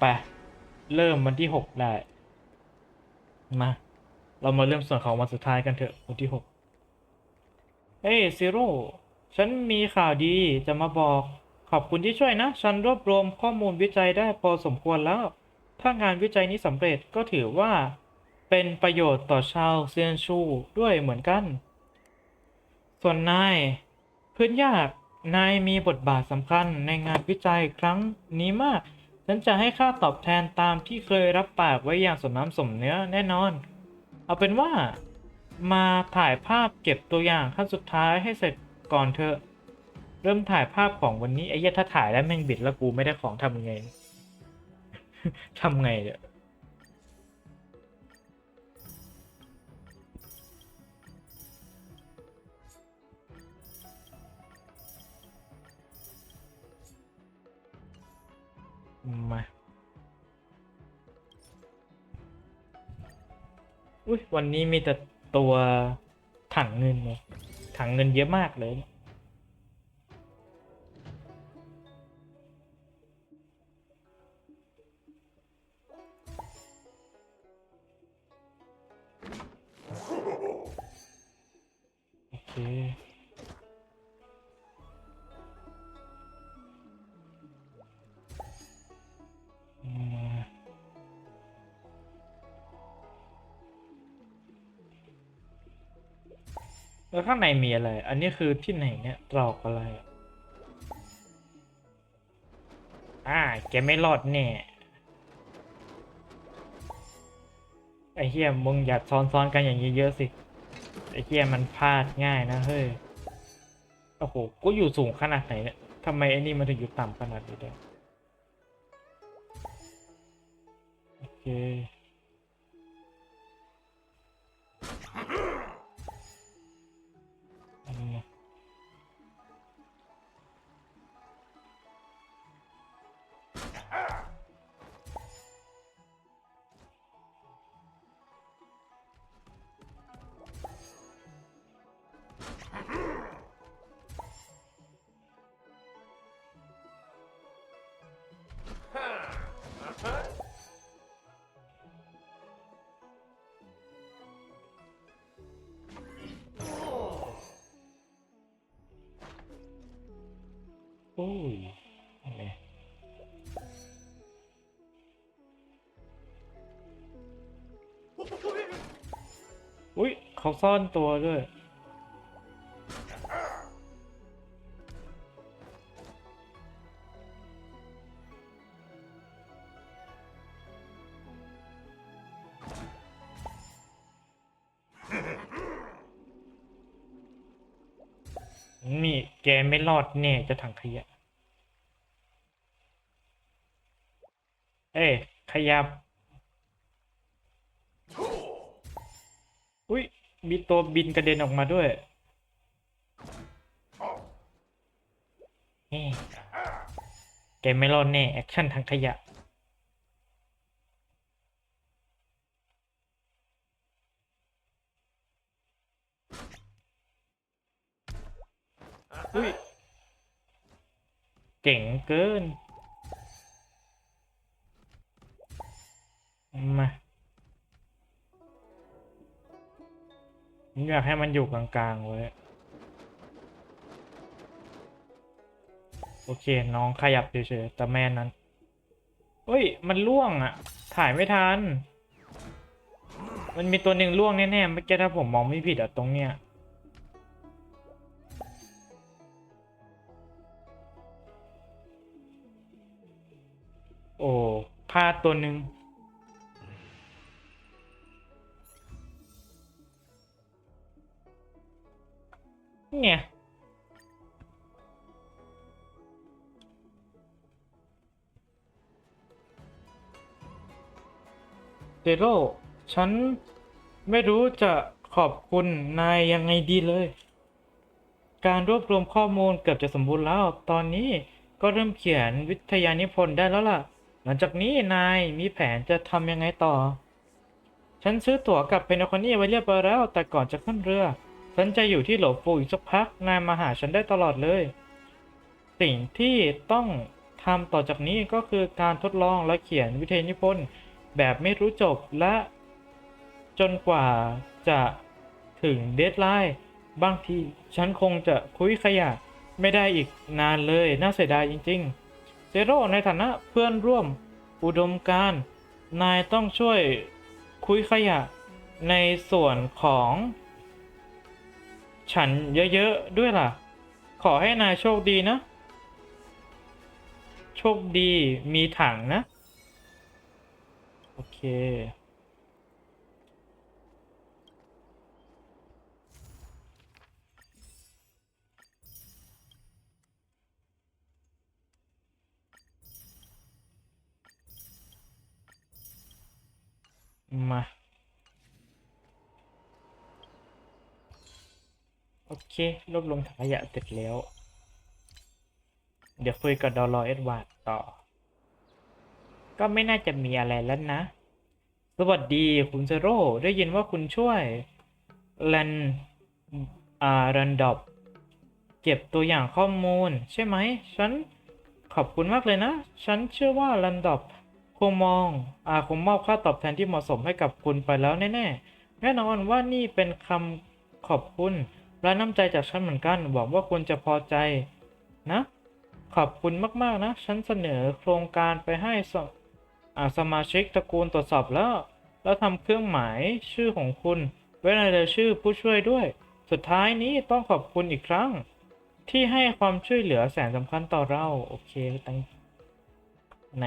ไป เริ่มวันที่หกได้ มา เรามาเริ่มส่วนของวันสุดท้ายกันเถอะวันที่หกเฮ้ยซีโร่ฉันมีข่าวดีจะมาบอกขอบคุณที่ช่วยนะ ฉันรวบรวมข้อมูลวิจัยได้พอสมควรแล้ว ถ้างานวิจัยนี้สำเร็จก็ถือว่า เป็นประโยชน์ต่อชาวเซียนชูด้วยเหมือนกัน ส่วนนาย พื้นยากนายมีบทบาทสำคัญในงานวิจัยครั้งนี้มาก ฉันจะให้ค่าตอบแทนตามที่เคยรับปากไว้อย่างสมน้ำสมเนื้อแน่นอน เอาเป็นว่า มาถ่ายภาพเก็บตัวอย่างขั้นสุดท้ายให้เสร็จก่อนเถอะ เริ่มถ่ายภาพของวันนี้ไอ้ยะถ้าถ่ายแล้วแม่งบิดแล้วกูไม่ได้ของทำไง ทำไงเนี่ย มาอุ้ยวันนี้มีแต่ตัวถังเงินเลยถังเงินเยอะมากเลยโอเค แล้วข้างในมีอะไร อันนี้คือที่ไหนเนี่ยตรอกอะไร อ่า แกไม่รอดแน่ไอ้เฮียมึงอย่าซ้อนๆกันอย่างนี้เยอะสิ ไอ้เฮียมันพลาดง่ายนะเฮ้ย โอ้โห กูอยู่สูงขนาดไหนเนี่ยทำไมไอ้นี่มันถึงอยู่ต่ำขนาดนี้ได้โอเค โอ้ยอะไรอุ้ยเขาซ่อนตัวด้วย นี่แกไม่รอดแน่จะถังขยะ เอ้ยขยับ อุ้ยมีตัวบินกระเด็นออกมาด้วยแกไม่รอดแน่แอคชั่นทางขยะ อุ้ยเจ๋งเกิน มาผมอยากให้มันอยู่กลางๆไว้โอเค น้องขยับเฉยๆแต่แม่นั้นเฮ้ย มันล่วงอะ่ะถ่ายไม่ทัน มันมีตัวหนึ่งล่วงแน่ๆเมื่อกี้ถ้าผมมองไม่ผิดอะตรงเนี้ย โอ้พลาดตัวหนึ่งเนี่ยเซโร่ฉันไม่รู้จะขอบคุณนายยังไงดีเลย การรวบรวมข้อมูลเกือบจะสมบูรณ์แล้ว ตอนนี้ก็เริ่มเขียนวิทยานิพนธ์ได้แล้วล่ะ หลังจากนี้นายมีแผนจะทำยังไงต่อ ฉันซื้อตั๋วกลับเพนคอนี่ไว้เรียบร้อยแล้ว แต่ก่อนจะขึ้นเรือ ฉันจะอยู่ที่โหลฟูอีกสักพัก นายมาหาฉันได้ตลอดเลย สิ่งที่ต้องทำต่อจากนี้ก็คือการทดลองและเขียนวิทยานิพนธ์แบบไม่รู้จบและจนกว่าจะถึงเดทไลน์บางทีฉันคงจะคุยขยะไม่ได้อีกนานเลย น่าเสียดายจริง ๆ เซโร่ในฐานะเพื่อนร่วมอุดมการนายต้องช่วยคุยขยะในส่วนของ ฉันเยอะๆด้วยล่ะ ขอให้นายโชคดีนะ โชคดีมีถังนะ โอเค มา โอเค รวบรวมถังขยะเสร็จแล้ว เดี๋ยวคุยกับดอลล์เอ็ดวาร์ดต่อ ก็ไม่น่าจะมีอะไรแล้วนะ สวัสดีคุณเซโร่ได้ยินว่าคุณช่วยแลนอ่ารันดอบเก็บตัวอย่างข้อมูล ใช่ไหม ฉันขอบคุณมากเลยนะ ฉันเชื่อว่ารันดอบ คงมองอาคงมอบค่าตอบแทนที่เหมาะสมให้กับคุณไปแล้วแน่ๆ แน่นอนว่านี่เป็นคำขอบคุณและน้ำใจจากฉันเหมือนกัน หวังว่าคุณจะพอใจนะ ขอบคุณมากๆนะ ฉันเสนอโครงการไปให้สอ่าสมาชิกตระกูลตรวจสอบแล้ว แล้วทำเครื่องหมายชื่อของคุณ ไว้ในรายชื่อผู้ช่วยด้วย สุดท้ายนี้ต้องขอบคุณอีกครั้ง ที่ให้ความช่วยเหลือแสนสำคัญต่อเรา โอเคตังไหน